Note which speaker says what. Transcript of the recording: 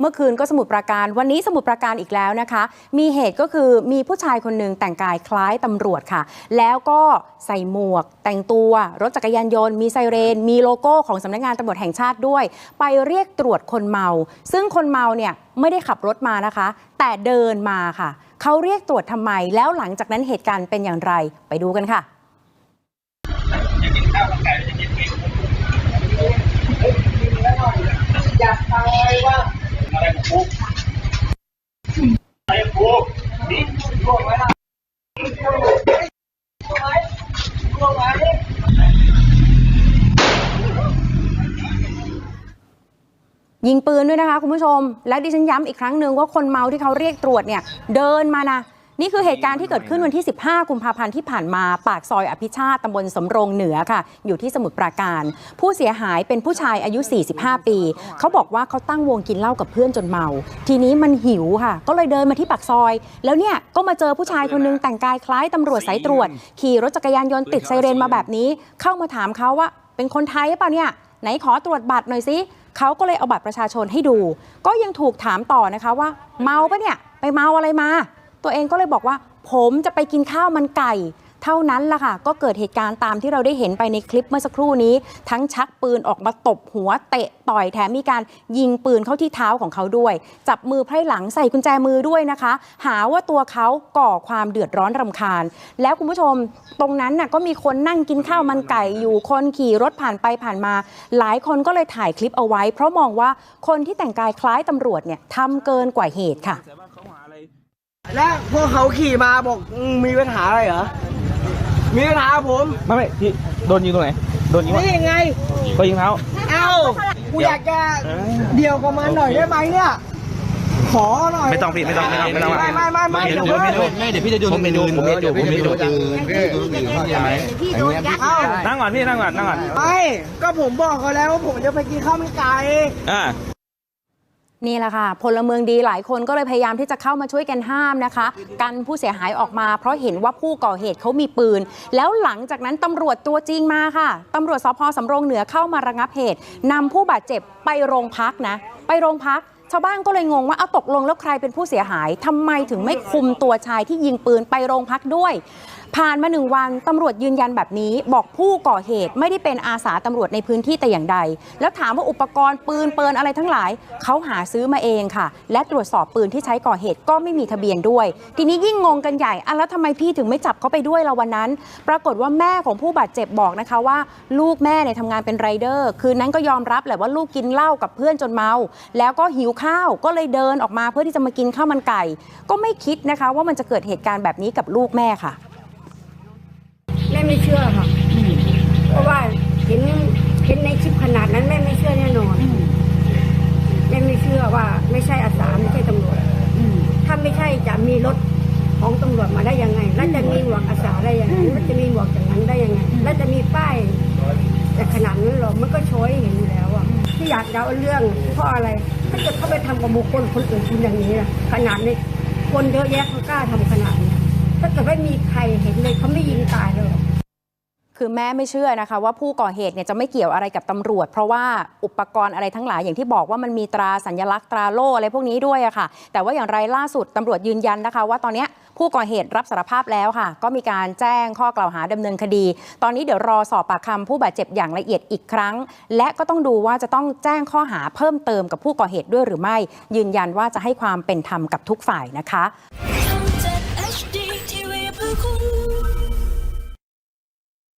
Speaker 1: เมื่อคืนก็สมุทรปราการวันนี้สมุทรปราการอีกแล้วนะคะ มีเหตุก็คือมีผู้ชายคนหนึ่งแต่งกายคล้ายตำรวจค่ะ แล้วก็ใส่หมวก แต่งตัวรถจักรยานยนต์มีไซเรน มีโลโก้ของสำนักงานตำรวจแห่งชาติด้วย ไปเรียกตรวจคนเมา ซึ่งคนเมาเนี่ยไม่ได้ขับรถมานะคะ แต่เดินมาค่ะเขาเรียกตรวจทำไม แล้วหลังจากนั้นเหตุการณ์เป็นอย่างไรไปดูกันค่ะ
Speaker 2: อยากตายว่า
Speaker 3: อะไรของกูอะไรของกูนี่
Speaker 2: ล่วงไหมล่ะล่วงไหมล่วงไหม
Speaker 1: ยิงปืนด้วยนะคะคุณผู้ชม และดิฉันย้ำอีกครั้งหนึ่งว่าคนเมาที่เขาเรียกตรวจเนี่ย เดินมานะ นี่คือเหตุการณ์ที่เกิดขึ้นวันที่ 15 กุมภาพันธ์ที่ผ่านมา ปากซอยอภิชาติตำบลสำโรงเหนือค่ะ อยู่ที่สมุทรปราการ ผู้เสียหายเป็นผู้ชายอายุ 45 ปี เขาบอกว่าเขาตั้งวงกินเหล้ากับเพื่อนจนเมา ทีนี้มันหิวค่ะ ก็เลยเดินมาที่ปากซอย แล้วเนี่ยก็มาเจอผู้ชายคนนึงแต่งกายคล้ายตำรวจสายตรวจ ขี่รถจักรยานยนต์ติดไซเรนมาแบบนี้ เข้ามาถามเขาว่า เป็นคนไทยหรือเปล่าเนี่ยไหนขอตรวจบัตรหน่อยสิเขาก็เลยเอาบัตรประชาชนให้ดู ก็ยังถูกถามต่อนะคะว่า เมาปะเนี่ยไปเมาอะไรมา ตัวเองก็เลยบอกว่า ผมจะไปกินข้าวมันไก่ เท่านั้นล่ะค่ะ ก็เกิดเหตุการณ์ตามที่เราได้เห็นไปในคลิปเมื่อสักครู่นี้ ทั้งชักปืนออกมาตบหัวเตะต่อยแถมมีการยิงปืนเข้าที่เท้าของเขาด้วย จับมือไพร่หลังใส่กุญแจมือด้วยนะคะ หาว่าตัวเขาก่อความเดือดร้อนรำคาญ แล้วคุณผู้ชมตรงนั้นน่ะก็มีคนนั่งกินข้าวมันไก่อยู่คนขี่รถผ่านไปผ่านมา หลายคนก็เลยถ่ายคลิปเอาไว้ เพราะมองว่าคนที่แต่งกายคล้ายตำรวจเนี่ยทำเกินกว่าเหตุค่ะ
Speaker 2: แล้วพวกเขาขี่มาบอกอืมมีปัญหาอะไรเหรอ มีปัญหากับผม
Speaker 4: ไม่ไม่ที่โดนยิงตรงไหนโดนยิงวะ
Speaker 2: นี่ยังไง
Speaker 4: ก็ยิงเท้า
Speaker 2: เอ้ากูอยากจะเดี่ยวกับมันหน่อยได้ไหมเนี่ย ขอหน่อย
Speaker 4: ไม่ต้องพี่ไม่ต้องไม่ต้องไม่ต้อง
Speaker 2: ไม่ไม่ไม่ไม่
Speaker 4: เดี๋
Speaker 2: เดี๋
Speaker 4: ย
Speaker 2: ยวว
Speaker 4: ไม่
Speaker 2: เพิ่ง
Speaker 4: ไม่เดี๋ยวพี่จะดูผมไม่ดูผมไม่ดูผมไม่ดู
Speaker 2: เอ้า
Speaker 4: นั่งก่อนพี่นั่งก่อนนั่งก่อน
Speaker 2: ไม่ก็ผมบอกเขาแล้วว่าผมจะไปกินข้าวมันไก่
Speaker 4: อ่า
Speaker 1: นี่แหละค่ะพลเมืองดีหลายคนก็เลยพยายามที่จะเข้ามาช่วยกันห้ามนะคะ กันผู้เสียหายออกมาเพราะเห็นว่าผู้ก่อเหตุเขามีปืน แล้วหลังจากนั้นตำรวจตัวจริงมาค่ะตำรวจสพสำโรงเหนือเข้ามาระงับเหตุนำผู้บาดเจ็บไปโรงพักนะ ไปโรงพักชาวบ้านก็เลยงงว่าเอาตกลงแล้วใครเป็นผู้เสียหายทำไมถึงไม่คุมตัวชายที่ยิงปืนไปโรงพักด้วย ผ่านมาหนึ่งวันตำรวจยืนยันแบบนี้ บอกผู้ก่อเหตุไม่ได้เป็นอาสาตำรวจในพื้นที่แต่อย่างใด แล้วถามว่าอุปกรณ์ปืนเปินอะไรทั้งหลาย เขาหาซื้อมาเองค่ะ และตรวจสอบปืนที่ใช้ก่อเหตุก็ไม่มีทะเบียนด้วย ทีนี้ยิ่งงงกันใหญ่อะแล้วทำไมพี่ถึงไม่จับเขาไปด้วยละวันนั้น ปรากฏว่าแม่ของผู้บาดเจ็บบอกนะคะว่า ลูกแม่เนี่ยทำงานเป็นไรเดอร์ คืนนั้นก็ยอมรับแหละว่าลูกกินเหล้ากับเพื่อนจนเมา แล้วก็หิวข้าวก็เลยเดินออกมาเพื่อที่จะมากินข้าวมันไก่ ก็ไม่คิดนะคะ ว่ามันจะเกิดเหตุการณ์แบบนี้กับลูกแม่ค่ะ
Speaker 5: ห็นเห็นในคลิปขนาดนั้นแม่ไม่เชื่อแน่นอนแม่ไม่เชื่อว่าไม่ใช่อาสาไม่ใช่ตำรวจถ้าไม่ใช่จะมีรถของตำรวจมาได้ยังไง แล้วจะมีหมวกอาสาได้ยังไงแล้วจะมีหมวกอย่างนั้นได้ยังไง แล้วจะมีป้ายแต่ขนาดนั้นหรอมันก็โชยให้เห็นอยู่แล้วอะที่อยากจะเอาเรื่องเพราะอะไร ถ้าเกิดเขาไปทำกับบุคคลคนอื่นคุณอย่างนี้ล่ะขนาดในคนเยอะแยะเขากล้าทำขนาดนี้ถ้าเกิดไม่มีใครเห็นเลยเขาไม่ยิงตายเลย
Speaker 1: คือแม่ไม่เชื่อนะคะ ว่าผู้ก่อเหตุเนี่ยจะไม่เกี่ยวอะไรกับตำรวจ เพราะว่าอุปกรณ์อะไรทั้งหลายอย่างที่บอกว่ามันมีตราสัญลักษณ์ตราโล่อะไรพวกนี้ด้วยอะค่ะ แต่ว่าอย่างไรล่าสุดตำรวจยืนยันนะคะ ว่าตอนนี้ผู้ก่อเหตุรับสารภาพแล้วค่ะ ก็มีการแจ้งข้อกล่าวหาดำเนินคดี ตอนนี้เดี๋ยวรอสอบปากคำผู้บาดเจ็บอย่างละเอียดอีกครั้ง และก็ต้องดูว่าจะต้องแจ้งข้อหาเพิ่มเติมกับผู้ก่อเหตุด้วยหรือไม่ ยืนยันว่าจะให้ความเป็นธรรมกับทุกฝ่ายนะคะ